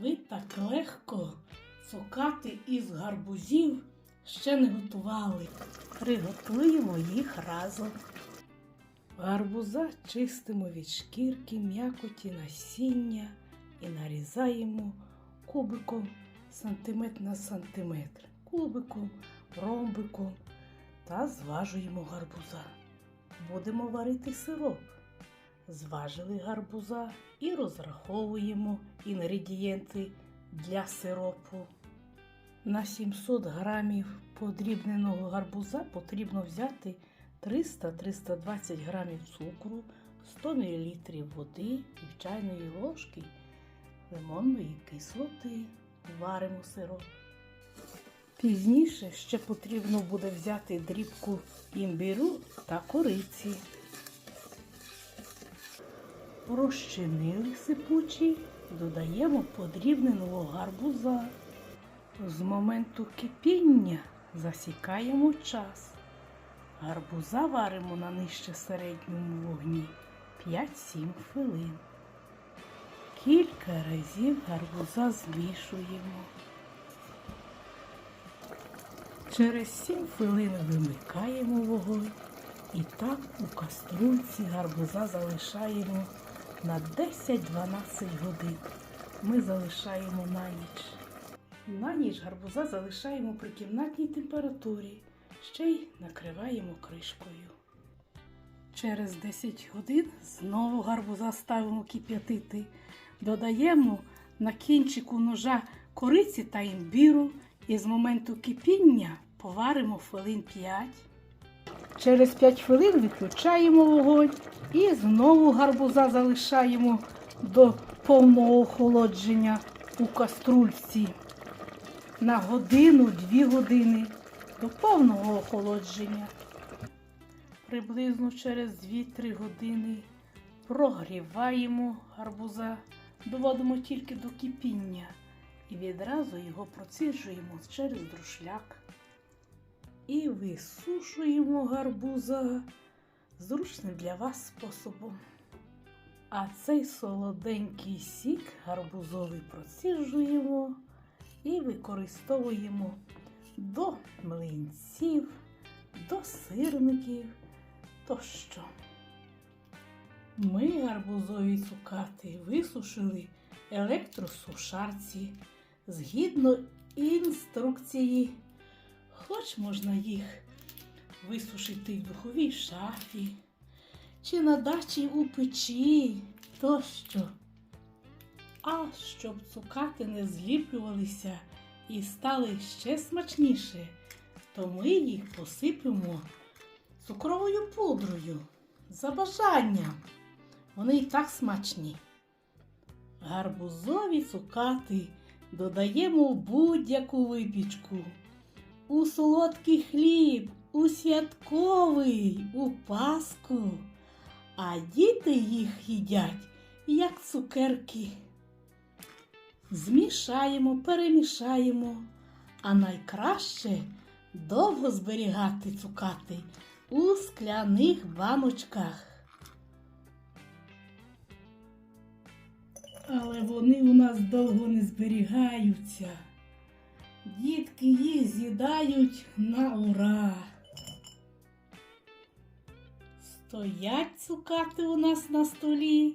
ви так легко цукати із гарбузів ще не готували. Приготуємо їх разом. Гарбуза чистимо від шкірки, м'якоті, насіння і нарізаємо кубиком сантиметр на сантиметр, кубиком, ромбиком та зважуємо гарбуза. Будемо варити сироп. Зважили гарбуза і розраховуємо інгредієнти для сиропу. На 700 грамів подрібненого гарбуза потрібно взяти 300-320 грамів цукру, 100 мл води, пів чайної ложки лимонної кислоти. Варимо сироп. Пізніше ще потрібно буде взяти дрібку імбіру та кориці. Розчинили сипучі, додаємо подрібненого гарбуза. З моменту кипіння засікаємо час. Гарбуза варимо на нижче середньому вогні 5-7 хвилин. Кілька разів гарбуза змішуємо. Через 7 хвилин вимикаємо вогонь і так у каструльці гарбуза залишаємо на 10-12 годин. Ми залишаємо на ніч. На ніч гарбуза залишаємо при кімнатній температурі, ще й накриваємо кришкою. Через 10 годин знову гарбуза ставимо кип'ятити. Додаємо на кінчику ножа кориці та імбіру і з моменту кипіння поваримо хвилин 5. Через 5 хвилин виключаємо вогонь і знову гарбуза залишаємо до повного охолодження у каструльці на годину-дві години до повного охолодження. Приблизно через 2-3 години прогріваємо гарбуза, доводимо тільки до кипіння і відразу його проціджуємо через друшляк. І висушуємо гарбуза зручним для вас способом. А цей солоденький сік гарбузовий проціжуємо і використовуємо до млинців, до сирників тощо. Ми гарбузові цукати висушили електросушарці згідно інструкції. Хоч можна їх висушити в духовій шафі чи на дачі у печі тощо. А щоб цукати не зліплювалися і стали ще смачніше, то ми їх посипемо цукровою пудрою за бажанням. Вони і так смачні. Гарбузові цукати додаємо в будь-яку випічку. У солодкий хліб, у святковий, у паску. А діти їх їдять, як цукерки. Змішаємо, перемішаємо, а найкраще довго зберігати цукати у скляних баночках. Але вони у нас довго не зберігаються. Дітки їх з'їдають на ура. Стоять цукати у нас на столі,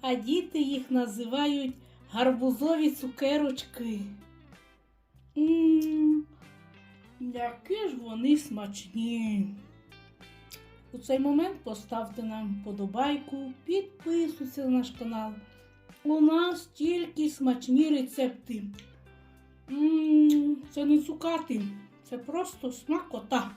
а діти їх називають гарбузові цукерочки. Ммм, які ж вони смачні. У цей момент поставте нам вподобайку, підписуйтесь на наш канал. У нас тільки смачні рецепти. Ммм, це не цукати, це просто смакота.